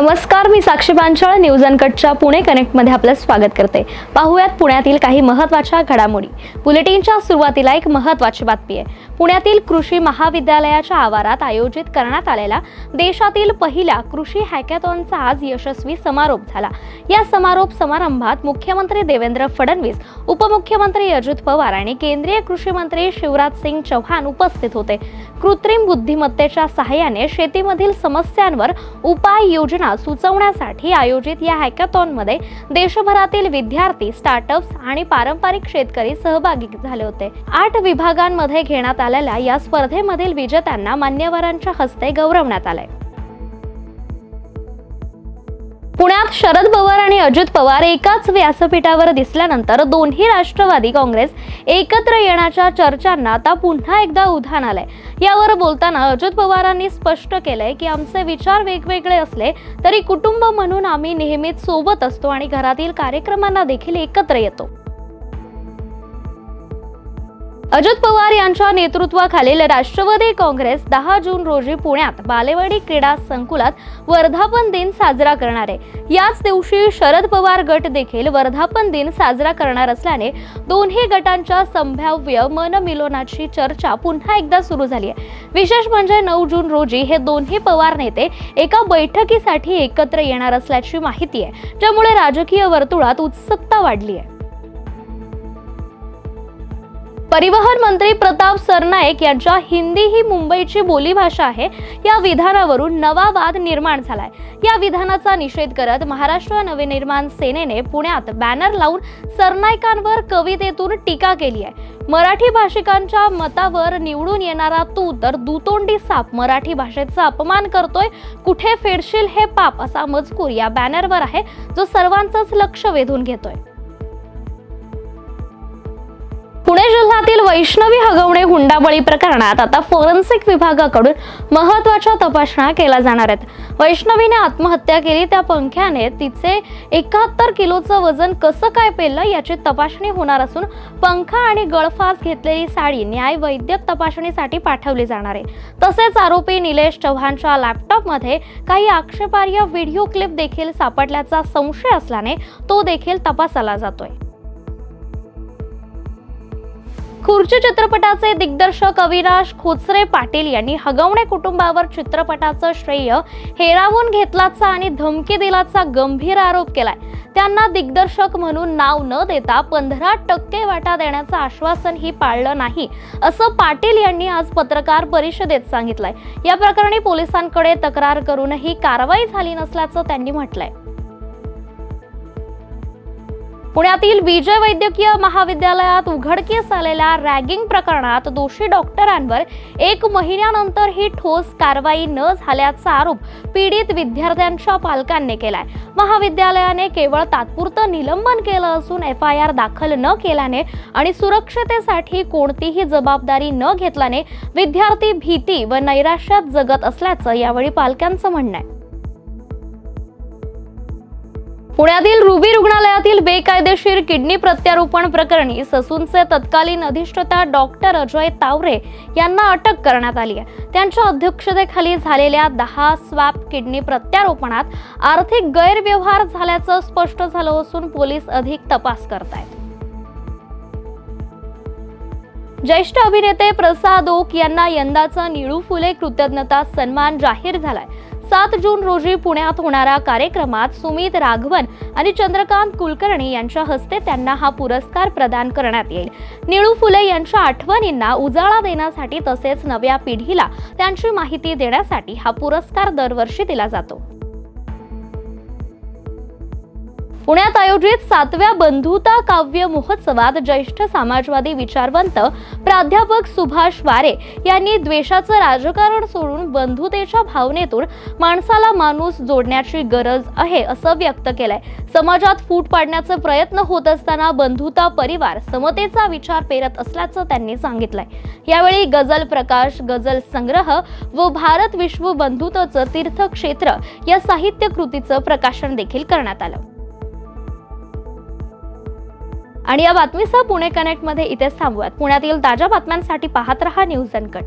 नमस्कार मी साक्षी पांचाळ न्यूज अनकटच्या पुणे कनेक्टमध्ये आपलं स्वागत करते. पाहूयात पुण्यातील काही महत्त्वाच्या घडामोडी. बुलेटिनच्या सुरुवातीला एक महत्त्वाची बातमी आहे. पुण्यातील कृषी महाविद्यालयाच्या आवारात आयोजित करण्यात आलेल्या देशातील पहिल्या कृषी हॅकॅथॉनचा आज यशस्वी समारोप झाला. या समारोप समारंभात मुख्यमंत्री देवेंद्र फडणवीस उपमुख्यमंत्री अजित पवार आणि केंद्रीय कृषी मंत्री शिवराज सिंग चौहान उपस्थित होते. कृत्रिम बुद्धिमत्तेच्या सहाय्याने शेतीमधील समस्यांवर उपाय योजना सुचवण्यासाठी आयोजित या हॅकॅथॉनमध्ये देशभरातील विद्यार्थी स्टार्टअप्स आणि पारंपरिक शेतकरी सहभागी झाले होते. आठ विभागांमध्ये घेण्यात आलेल्या या स्पर्धेमधील विजेत्यांना मान्यवरांच्या हस्ते गौरवण्यात आले पुण्यात शरद पवार आणि अजित पवार एकाच व्यासपीठावर दिसल्यानंतर दोन्ही राष्ट्रवादी काँग्रेस एकत्र येण्याच्या चर्चांना आता पुन्हा एकदा उधाण आलंय. यावर बोलताना अजित पवारांनी स्पष्ट केलंय की आमचे विचार वेगवेगळे असले तरी कुटुंब म्हणून आम्ही नेहमीच सोबत असतो आणि घरातील कार्यक्रमांना देखील एकत्र येतो. अजित पवार यांच्या नेतृत्वाखालील राष्ट्रवादी काँग्रेस दहा जून रोजी पुण्यात बालेवाडी क्रीडा संकुलात वर्धापन दिन साजरा करणार आहे. याच दिवशी शरद पवार गट देखील वर्धापन दिन साजरा करणार असल्याने दोन्ही गटांच्या संभाव्य मनमिलोनाची चर्चा पुन्हा एकदा सुरू झाली आहे. विशेष म्हणजे नऊ जून रोजी हे दोन्ही पवार नेते एका बैठकीसाठी एकत्र येणार असल्याची माहिती आहे ज्यामुळे राजकीय वर्तुळात उत्सुकता वाढली आहे. परिवहन मंत्री प्रताप सरनाईक यांच्या हिंदी ही मुंबईची बोलीभाषा आहे. या विधानावरून नवा वाद निर्माण झालाय. या विधानाचा निषेध करत महाराष्ट्र नवनिर्माण सेनेने पुण्यात बॅनर लावून सरनाईकांवर कवितेतून टीका केली आहे. मराठी भाषिकांच्या मतावर निवडून येणारा तू तर दुतोंडी साप मराठी भाषेचा अपमान करतोय. कुठे फेडशील हे पाप असा मजकूर या बॅनरवर आहे जो सर्वांचंच लक्ष वेधून घेतोय. पुणे जिल्ह्यातील वैष्णवी हगवणे हुंडाबळी प्रकरणात आता फॉरेन्सिक विभागाकडून महत्त्वाच्या तपासण्या केल्या जाणार आहेत. वैष्णवीने आत्महत्या केली त्या पंख्याने तिचे एकाहत्तर किलोचं वजन कसं काय पेललं याची तपासणी होणार असून पंखा आणि गळफास घेतलेली साडी न्याय वैद्यक तपासणीसाठी पाठवली जाणार आहे. तसेच आरोपी निलेश चव्हाणच्या लॅपटॉपमध्ये काही आक्षेपार्ह व्हिडिओ क्लिप देखील सापडल्याचा संशय असल्याने तो देखील तपासाला जातोय. खुर्ची चित्रपटाचे दिग्दर्शक अविनाश खोचरे पाटील यांनी हगवणे कुटुंबावर चित्रपटाचं श्रेय हेरावून घेतलाचा आणि धमकी दिलाचा गंभीर आरोप केलाय. त्यांना दिग्दर्शक म्हणून नाव न देता पंधरा टक्के वाटा देण्याचं आश्वासनही पाळलं नाही असं पाटील यांनी आज पत्रकार परिषदेत सांगितलंय. या प्रकरणी पोलिसांकडे तक्रार करूनही कारवाई झाली नसल्याचं त्यांनी म्हटलंय. पुण्यातील विजय वैद्यकीय महाविद्यालयात उघडकीस आलेल्या रॅगिंग प्रकरणात दोषी डॉक्टरांवर एक महिन्यानंतर ही ठोस कारवाई न झाल्याचा आरोप पीडित विद्यार्थ्यांच्या पालकांनी केलाय. महाविद्यालयाने केवळ तात्पुरतं निलंबन केलं असून एफ आय आर दाखल न केल्याने आणि सुरक्षतेसाठी कोणतीही जबाबदारी न घेतल्याने विद्यार्थी भीती व नैराश्यात जगत असल्याचं यावेळी पालकांचं म्हणणं आहे. पुण्यातील रुबी रुग्णालयातील बेकायदेशीर किडनी प्रत्यारोपण प्रकरणी ससूनचे तत्कालीन अधिष्ठता डॉक्टर अजय तावरे यांना अटक करण्यात आली आहे. त्यांच्या अध्यक्षतेखाली झालेल्या दहा स्वॅप किडनी प्रत्यारोपणात आर्थिक गैरव्यवहार झाल्याचं स्पष्ट झालं असून पोलीस अधिक तपास करत आहेत ज्येष्ठ अभिनेते प्रसाद ओक यांना यंदाचा निळू फुले कृतज्ञता सन्मान जाहीर झालाय. सात जून रोजी पुण्यात होणाऱ्या कार्यक्रमात सुमित राघवन आणि चंद्रकांत कुलकर्णी यांच्या हस्ते त्यांना हा पुरस्कार प्रदान करण्यात येईल. निळू फुले यांच्या आठवणींना उजाळा देण्यासाठी तसेच नव्या पिढीला त्यांची माहिती देण्यासाठी हा पुरस्कार दरवर्षी दिला जातो. पुण्यात आयोजित सातव्या बंधुता काव्य महोत्सवात ज्येष्ठ समाजवादी विचारवंत प्राध्यापक सुभाष वारे यांनी द्वेषाचं राजकारण सोडून बंधुतेच्या भावनेतून माणसाला माणूस जोडण्याची गरज आहे असं व्यक्त केलंय. समाजात फूट पाडण्याचा प्रयत्न होत असताना बंधुता परिवार समतेचा विचार पेरत असल्याचं त्यांनी सांगितलंय. यावेळी गझल प्रकाश गझल संग्रह व भारत विश्व बंधुत्वाचं तीर्थक्षेत्र या साहित्य कृतीचं प्रकाशन देखील करण्यात आलं. आणि या बातमीसह पुणे कनेक्टमध्ये इथेच थांबूयात. पुण्यातील ताज्या बातम्यांसाठी पाहत रहा न्यूज अनकट.